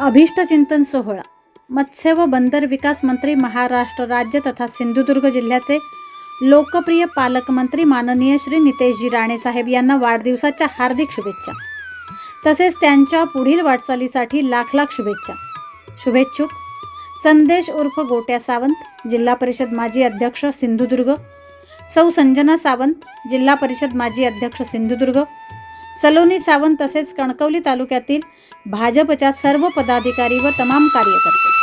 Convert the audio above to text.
अभिष्टचिंतन सोहळा. मत्स्य व बंदर विकास मंत्री महाराष्ट्र राज्य तथा सिंधुदुर्ग जिल्ह्याचे लोकप्रिय पालकमंत्री माननीय श्री नितेशजी राणेसाहेब यांना वाढदिवसाच्या हार्दिक शुभेच्छा. तसेच त्यांच्या पुढील वाटचालीसाठी लाख लाख शुभेच्छा. शुभेच्छुक. संदेश उर्फ गोट्या सावंत जिल्हा परिषद माजी अध्यक्ष सिंधुदुर्ग. सौ संजना सावंत जिल्हा परिषद माजी अध्यक्ष सिंधुदुर्ग. सलोनी सावंत तसेच कणकवली तालुक्यातील भाजपच्या सर्व पदाधिकारी व तमाम कार्यकर्ते.